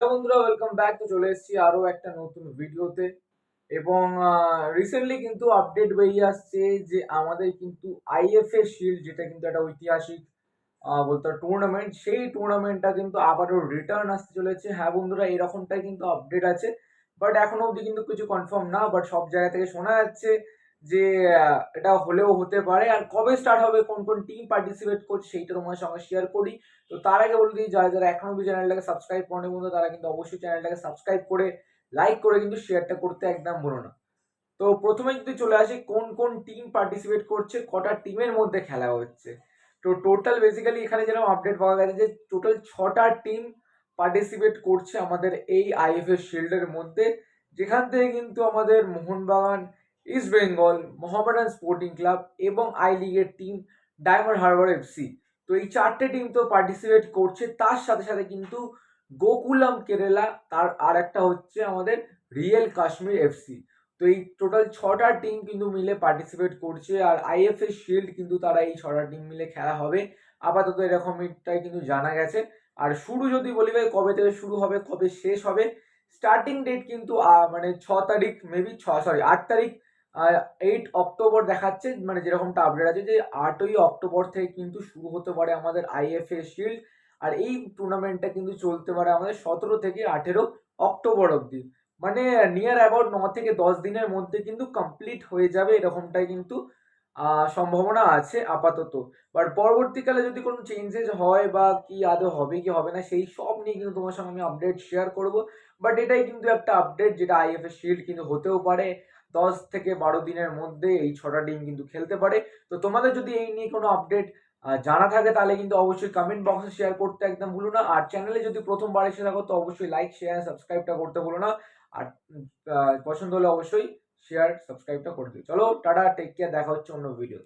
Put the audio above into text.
বন্ধুরা welcome back তো চলে এসেছি আরও একটা নতুন ভিডিওতে এবং রিসেন্টলি কিন্তু আপডেট বেরিয়ে আসছে যে আমাদের কিন্তু আইএফএ শিল্ড যেটা কিন্তু একটা ঐতিহাসিক বলতে টুর্নামেন্ট সেই টুর্নামেন্টটা কিন্তু আবারও রিটার্ন আসতে চলেছে। হ্যাঁ বন্ধুরা, এরকমটাই কিন্তু আপডেট আছে। বাট এখনও অবধি কিন্তু কিছু কনফার্ম না বাট সব জায়গা থেকে শোনা যাচ্ছে যে এটা হলেও হতে পারে। আর কবে স্টার্ট হবে, কোন কোন টিম পার্টিসিপেট করছে, সেইটা তোমার সঙ্গে শেয়ার করি। তো তার আগে বলে দিই, যারা যারা এখনও চ্যানেলটাকে সাবস্ক্রাইব করেনি বন্ধু, তারা কিন্তু অবশ্যই চ্যানেলটাকে সাবস্ক্রাইব করে লাইক করে কিন্তু শেয়ারটা করতে একদম ভুলো না। তো প্রথমে যদি চলে আসি, কোন কোন টিম পার্টিসিপেট করছে, কটা টিমের মধ্যে খেলা হচ্ছে? তো টোটাল বেসিক্যালি এখানে যেরকম আপডেট পাওয়া গেছে যে টোটাল ছটা টিম পার্টিসিপেট করছে আমাদের এই আইএফএস শিল্ডের মধ্যে। যেখান থেকে কিন্তু আমাদের Mohun Bagan East Bengal, Mohammedan Sporting Club এবং আই লিগের টিম ডায়মন্ড হারবার এফসি তো এই চারটে টিম তো পার্টিসিপেট করছে, তার সাথে সাথে কিন্তু গোকুলাম কেরালা, তার আর একটা হচ্ছে আমাদের রিয়েল কাশ্মীর এফসি তো এই টোটাল ছটা টিম কিন্তু মিলে পার্টিসিপেট করছে আর আইএফএ শিল্ড কিন্তু তারা এই ছটা টিম মিলে খেলা হবে। আপাতত এরকমটাই কিন্তু জানা গেছে। আর শুরু যদি বলি ভাই, কবে থেকে শুরু হবে, কবে শেষ হবে? স্টার্টিং ডেট কিন্তু মানে ছ তারিখ মেবি ছ সরি আট তারিখ এইট অক্টোবর দেখাচ্ছে মানে যেরকমটা আপডেট আছে যে আটই অক্টোবর থেকে কিন্তু শুরু হতে পারে আমাদের আইএফএ শিল্ড আর এই টুর্নামেন্টটা কিন্তু চলতে পারে আমাদের সতেরো থেকে আঠেরো অক্টোবর অবধি। মানে নিয়ার অ্যাবাউট ন থেকে দশ দিনের মধ্যে কিন্তু কমপ্লিট হয়ে যাবে এরকমটাই কিন্তু সম্ভাবনা আছে আপাতত। বাট পরবর্তীকালে যদি কোনো চেঞ্জেস হয় বা কি আদৌ হবে কি হবে না, সেই সব নিয়ে কিন্তু তোমার সঙ্গে আমি আপডেট শেয়ার করব। বাট এটাই কিন্তু একটা আপডেট যেটা আইএফএ শিল্ড কিন্তু হতেও পারে। দশ থেকে বারো দিনের মধ্যে এই ছটা টিম কিন্তু খেলতে পারে। তো তোমাদের যদি এই নিয়ে কোনো আপডেট জানা থাকে, তাহলে কিন্তু অবশ্যই কমেন্ট বক্সে শেয়ার করতে একদম ভুলো না। আর চ্যানেলে যদি প্রথমবার এসে থাকো, তো অবশ্যই লাইক শেয়ার সাবস্ক্রাইবটা করতে ভুলো না। আর পছন্দ হলে অবশ্যই শেয়ার সাবস্ক্রাইবটা করে দিও। চলো, টাটা টেক কেয়ার দেখা হচ্ছে অন্য ভিডিও